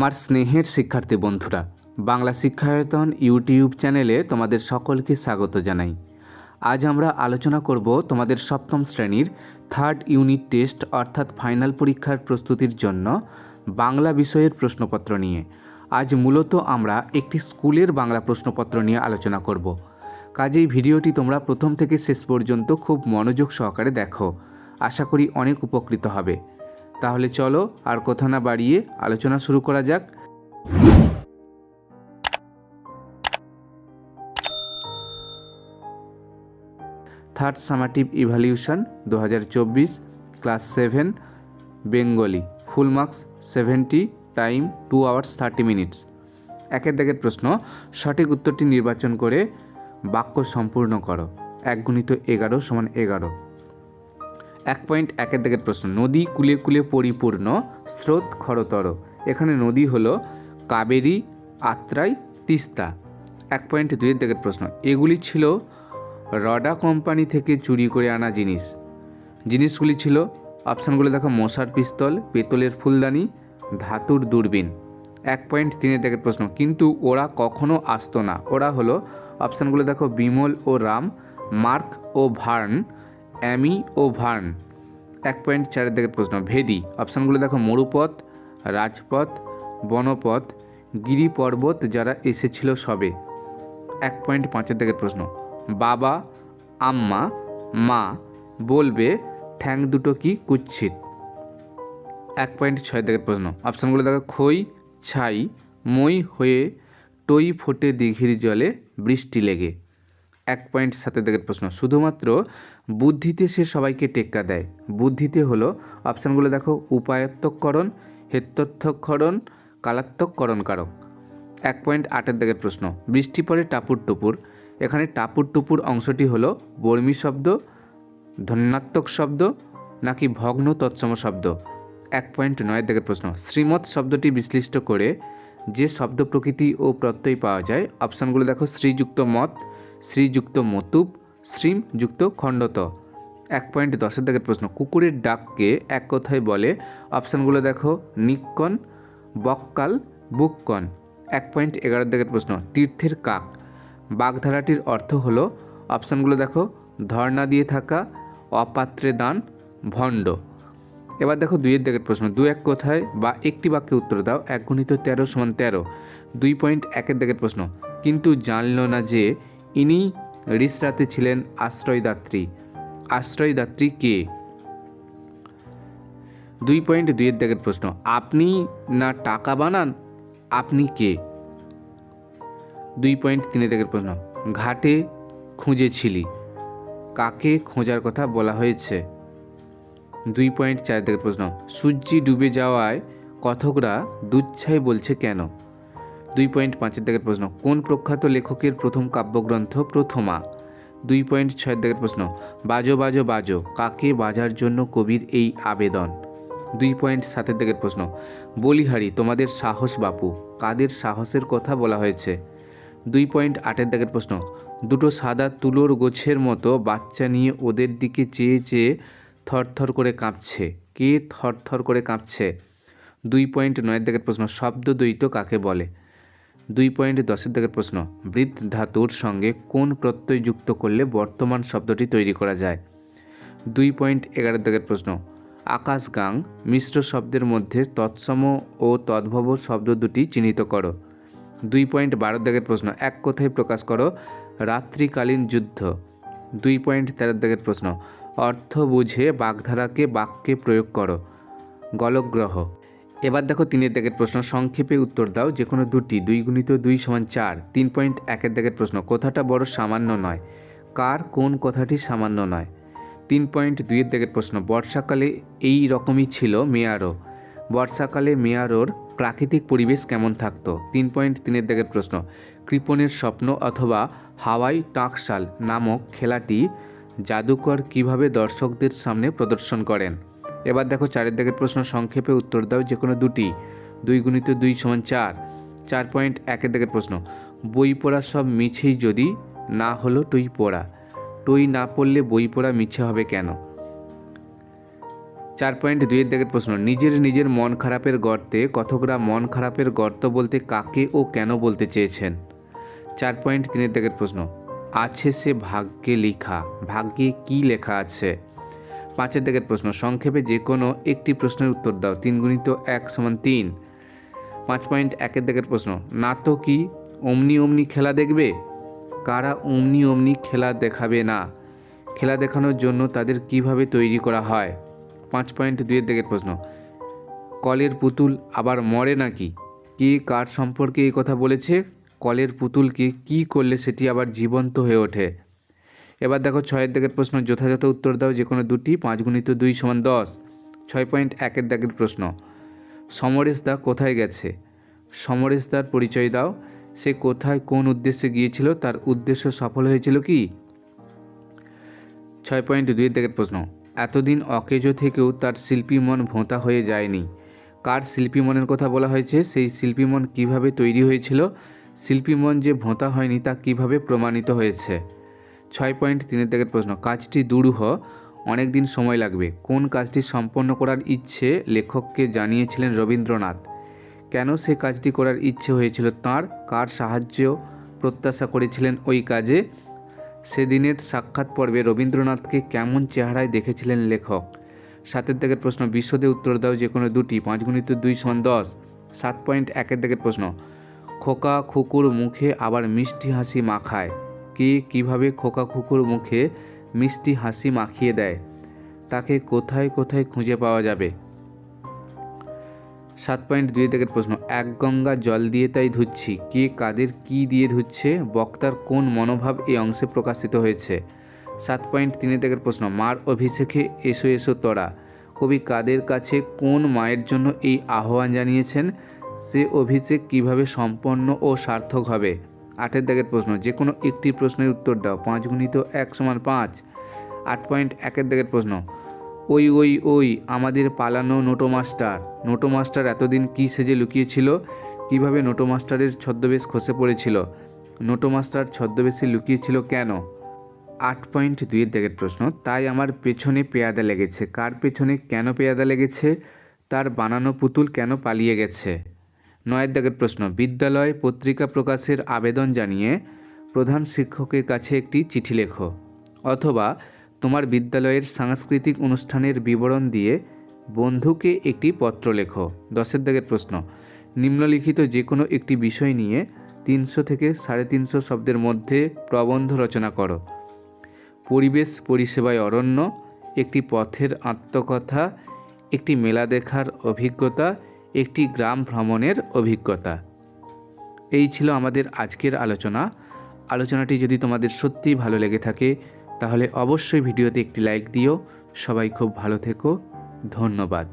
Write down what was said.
আমার স্নেহের শিক্ষার্থী বন্ধুরা, বাংলা শিক্ষায়তন ইউটিউব চ্যানেলে তোমাদের সকলকে স্বাগত জানাই। আজ আমরা আলোচনা করব তোমাদের সপ্তম শ্রেণির থার্ড ইউনিট টেস্ট অর্থাৎ ফাইনাল পরীক্ষার প্রস্তুতির জন্য বাংলা বিষয়ের প্রশ্নপত্র নিয়ে। আজ মূলত আমরা একটি স্কুলের বাংলা প্রশ্নপত্র নিয়ে আলোচনা করব। কাজেই ভিডিওটি তোমরা প্রথম থেকে শেষ পর্যন্ত খুব মনোযোগ সহকারে দেখো। আশা করি অনেক উপকৃত হবে। তাহলে চলো আর কথা না বাড়িয়ে আলোচনা শুরু করা যাক। থার্ড সামাটিভ ইভ্যালিউশন দু class seven Bengali full marks seventy time two hours thirty minutes একের দাগের প্রশ্ন, সঠিক উত্তরটি নির্বাচন করে বাক্য সম্পূর্ণ করো। এক গুণিত এগারো সমান এগারো। এক পয়েন্ট একের দিকের প্রশ্ন, নদী কুলে কুলে পরিপূর্ণ, স্রোত খরতর। এখানে নদী হলো কাবেরী, আত্রাই, তিস্তা। এক পয়েন্ট দুইয়ের দিকের প্রশ্ন, এগুলি ছিল রডা কোম্পানি থেকে চুরি করে আনা জিনিস। জিনিসগুলি ছিল, অপশানগুলো দেখো, মশার পিস্তল, পেতলের ফুলদানি, ধাতুর দূরবীন। এক পয়েন্ট তিনের দিকের প্রশ্ন, কিন্তু ওরা কখনো আসতো না। ওরা হলো, অপশানগুলো দেখো, বিমল ও রাম, মার্ক ও ভার্ন। অ্যামি ও ভার্ন। এক পয়েন্ট চারের দিকের প্রশ্ন, ভেদি। অপশানগুলো দেখো, মরুপথ, রাজপথ, বনপথ গিরি পর্বত যারা এসেছিল সবে। এক পয়েন্ট পাঁচের দিকের প্রশ্ন, বাবা, আম্মা, মা, বলবে, ঠ্যাং দুটো কি কুচ্ছিত? এক পয়েন্ট ছয় দিকের প্রশ্ন, অপশানগুলো দেখো, খই, ছাই, মই হয়ে, টই ফোটে দিঘির জলে বৃষ্টি লেগে। এক পয়েন্ট সাতের দিকের প্রশ্ন। শুধুমাত্র বুদ্ধিতে সে সবাইকে টেক্কা দেয়। বুদ্ধিতে হলো অপশানগুলো দেখো, উপায়ত্তকরণ হেত্তর্থকরণ কালাত্মকরণ কারক এক পয়েন্ট আটের দিকের প্রশ্ন। বৃষ্টি পরে টাপুর টুপুর। এখানে টাপুর টুপুর অংশটি হলো বর্মী শব্দ ধন্যাত্মক শব্দ, নাকি ভগ্ন তৎসম শব্দ। এক পয়েন্ট নয়ের দিকের প্রশ্ন। শ্রীমৎ শব্দটি বিশ্লিষ্ট করে যে শব্দ প্রকৃতি ও প্রত্যয় পাওয়া যায়, অপশানগুলো দেখো, শ্রীযুক্ত মত শ্রীযুক্ত মতুব শ্রীম যুক্ত খণ্ডত। এক পয়েন্ট দশের দিকের প্রশ্ন, কুকুরের ডাককে এক কথায় বলে, অপশানগুলো দেখো, নিক্কন, বককাল, বুককন। এক পয়েন্ট এগারোর দিকের প্রশ্ন, তীর্থের কাক। বাগধারাটির অর্থ হলো, অপশানগুলো দেখো, ধর্ণা দিয়ে থাকা, অপাত্রে দান, ভণ্ড। এবার দেখো দুইয়ের দিকের প্রশ্ন, দু এক কোথায় বা একটি বাক্যে উত্তর দাও, এক গুণিত তেরো সমান তেরো। দুই পয়েন্ট একের দিকের প্রশ্ন, কিন্তু জানল না যে ইনি রিসরাতে ছিলেন আশ্রয়দাত্রী। আশ্রয়দাত্রী কে? দুই পয়েন্ট দুইয়ের দিকের প্রশ্ন, আপনি না টাকা বানান, আপনি কে? দুই পয়েন্ট তিনের দিকের প্রশ্ন, ঘাটে খুঁজেছিলি, কাকে খোঁজার কথা বলা হয়েছে? দুই পয়েন্ট চার দিকের প্রশ্ন, সূর্যি ডুবে যাওয়ায় কথকরা দুচ্ছাই বলছে কেন? দুই পয়েন্ট পাঁচের দিকের প্রশ্ন, কোন প্রখ্যাত লেখকের প্রথম কাব্যগ্রন্থ প্রথমা? দুই পয়েন্ট ছয়ের দিকের প্রশ্ন, বাজো বাজো বাজো, কাকে বাজার জন্য কবির এই আবেদন? দুই পয়েন্ট সাতের দিকের প্রশ্ন, বলিহারি, তোমাদের সাহস বাপু, কাদের সাহসের কথা বলা হয়েছে? দুই পয়েন্ট আটের দিকের প্রশ্ন, দুটো সাদা তুলোর গোছের মতো বাচ্চা নিয়ে ওদের দিকে চেয়ে চেয়ে থরথর করে কাঁপছে। কে থরথর করে কাঁপছে? দুই পয়েন্ট নয়ের দিকের প্রশ্ন শব্দ দ্বৈত কাকে বলে? দুই পয়েন্ট দশের দিকের প্রশ্ন, বৃদ্ধ ধাতুর সঙ্গে কোন প্রত্যয় যুক্ত করলে বর্তমান শব্দটি তৈরি করা যায়? দুই পয়েন্ট এগারোর দিকের প্রশ্ন আকাশগাং মিশ্র শব্দের মধ্যে তৎসম ও তদ্ভব শব্দ দুটি চিহ্নিত করো। দুই পয়েন্ট বারো দিকের প্রশ্ন, এক কথায় প্রকাশ করো, রাত্রিকালীন যুদ্ধ। দুই পয়েন্ট তেরো দিকের প্রশ্ন, অর্থ বুঝে বাগধারাকে বাক্যে প্রয়োগ করো। গলগ্রহ এবার দেখো তিনের দিকের প্রশ্ন, সংক্ষেপে উত্তর দাও যে কোনো দুটি, দুই গুণিত দুই সমান চার, তিন পয়েন্ট একের দিকের প্রশ্ন, কথাটা বড় সামান্য নয়, কার কোন কথাটি সামান্য নয়? তিন পয়েন্ট দুইয়ের দিকের প্রশ্ন, বর্ষাকালে এই রকমই ছিল মেয়ারও, বর্ষাকালে মেয়ারোর প্রাকৃতিক পরিবেশ কেমন থাকতো? তিন পয়েন্ট তিনের দিকের প্রশ্ন, কৃপণের স্বপ্ন অথবা হাওয়াই টাকশাল নামক খেলাটি জাদুকর কীভাবে দর্শকদের সামনে প্রদর্শন করেন? এবার দেখো চারের দিকের প্রশ্ন, সংক্ষেপে উত্তর দাও যে কোনো দুটি। দুই গুণিত দুই সমান চার। চার পয়েন্ট একের দিকের প্রশ্ন। বই পড়া সব মিছেই যদি না হলো টই পড়া। টই না পড়লে বই পড়া মিছে হবে কেন? চার পয়েন্ট দুইয়ের দাগের প্রশ্ন। নিজের নিজের মন খারাপের গর্তে কথকরা মন খারাপের গর্ত বলতে কাকে ও কেন বলতে চেয়েছেন? চার পয়েন্ট তিনের দাগের প্রশ্ন। আছে সে ভাগ্যে লেখা। ভাগ্যে কি লেখা আছে? পাঁচের দাগের প্রশ্ন, সংক্ষেপে যে কোনো একটি প্রশ্নের উত্তর দাও, তিন গুণিত এক সমান তিন। পাঁচ পয়েন্ট একের দাগের প্রশ্ন না তো কি অমনি অমনি খেলা দেখবে? কারা অমনি অমনি খেলা দেখাবে না? খেলা দেখানোর জন্য তাদের কীভাবে তৈরি করা হয়? পাঁচ পয়েন্ট দুইয়ের দিকের প্রশ্ন, কলের পুতুল আবার মরে নাকি? কে কার সম্পর্কে এই কথা বলেছে? কলের পুতুলকে কি করলে সেটি আবার জীবন্ত হয়ে ওঠে? এবার দেখো ছয়ের দাগের প্রশ্ন, যথাযথ উত্তর দাও যে কোনো দুটি, পাঁচ গুণিত দুই সমান দশ। ছয় পয়েন্ট একের দাগের প্রশ্ন সমরেশ দা কোথায় গেছে? সমরেশ দার পরিচয় দাও। সে কোথায়, কোন উদ্দেশ্যে গিয়েছিল? তার উদ্দেশ্য সফল হয়েছিল কি? ছয় পয়েন্ট দুইয়ের দিকের প্রশ্ন, এতদিন অকেজো থেকেও তার শিল্পী মন ভোঁতা হয়ে যায়নি। কার শিল্পী মনের কথা বলা হয়েছে? সেই শিল্পী মন কীভাবে তৈরি হয়েছিল? শিল্পী মন যে ভোঁতা হয়নি তা কীভাবে প্রমাণিত হয়েছে? ছয় পয়েন্ট তিনের দিকের প্রশ্ন, কাজটি দুরূহ, অনেক দিন সময় লাগবে। কোন কাজটি সম্পন্ন করার ইচ্ছে লেখককে জানিয়েছিলেন রবীন্দ্রনাথ? কেন সে কাজটি করার ইচ্ছে হয়েছিল তার? কার সাহায্য প্রত্যাশা করেছিলেন ওই কাজে? সেদিনের সাক্ষাৎ পর্বে রবীন্দ্রনাথকে কেমন চেহারায় দেখেছিলেন লেখক? সাতের দিকের প্রশ্ন, বিশদে উত্তর দাও যে কোনো দুটি, পাঁচ গুণিত দুই সমান দশ। সাত পয়েন্ট একের দিকের প্রশ্ন, খোকা খুকুর মুখে আবার মিষ্টি হাসি মাখায়। কে কীভাবে খোকা খুকুর মুখে মিষ্টি হাসি মাখিয়ে দেয়, তাকে কোথায় কোথায় খুঁজে পাওয়া যাবে? সাত পয়েন্ট দুই থেকে প্রশ্ন, এক গঙ্গা জল দিয়ে তাই ধুচ্ছি, কে কাদের কি দিয়ে ধুচ্ছে, বক্তার কোন মনোভাব এই অংশে প্রকাশিত হয়েছে? সাত পয়েন্ট তিনে থেকে প্রশ্ন, মার অভিষেকে এসো এসো তরা, কবি কাদের কাছে কোন মায়ের জন্য এই আহ্বান জানিয়েছেন, সে অভিষেক কীভাবে সম্পন্ন ও সার্থক হবে? আটের দাগের প্রশ্ন যে কোনো একটি প্রশ্নের উত্তর দাও, পাঁচ গুণিত এক সমান পাঁচ। আট পয়েন্ট একের দাগের প্রশ্ন, ওই ওই ওই, আমাদের পালানো নোটো মাস্টার নোটো মাস্টার এতদিন কী সেজে লুকিয়েছিল? কীভাবে নোটো মাস্টারের ছদ্মবেশ খসে পড়েছিল? নোটো মাস্টার ছদ্মবেশে লুকিয়েছিল কেন? আট পয়েন্ট দুইয়ের দিকের প্রশ্ন, তাই আমার পেছনে পেয়াদা লেগেছে। কার পেছনে কেন পেয়াদা লেগেছে? তার বানানো পুতুল কেন পালিয়ে গেছে? নয়ের দাগের প্রশ্ন, বিদ্যালয় পত্রিকা প্রকাশের আবেদন জানিয়ে প্রধান শিক্ষকের কাছে একটি চিঠি লেখো, অথবা তোমার বিদ্যালয়ের সাংস্কৃতিক অনুষ্ঠানের বিবরণ দিয়ে বন্ধুকে একটি পত্র লেখো। দশের দাগের প্রশ্ন, নিম্নলিখিত যে কোনো একটি বিষয় নিয়ে তিনশো থেকে সাড়ে তিনশো শব্দের মধ্যে প্রবন্ধ রচনা করো। পরিবেশ পরিষেবায় অরণ্য, একটি পথের আত্মকথা, একটি মেলা দেখার অভিজ্ঞতা একটি গ্রাম ভ্রমণের অভিজ্ঞতা। এই ছিল আমাদের আজকের আলোচনা। আলোচনাটি যদি তোমাদের সত্যিই ভালো লেগে থাকে, তাহলে অবশ্যই ভিডিওতে একটি লাইক দিও। সবাই খুব ভালো থেকো। ধন্যবাদ।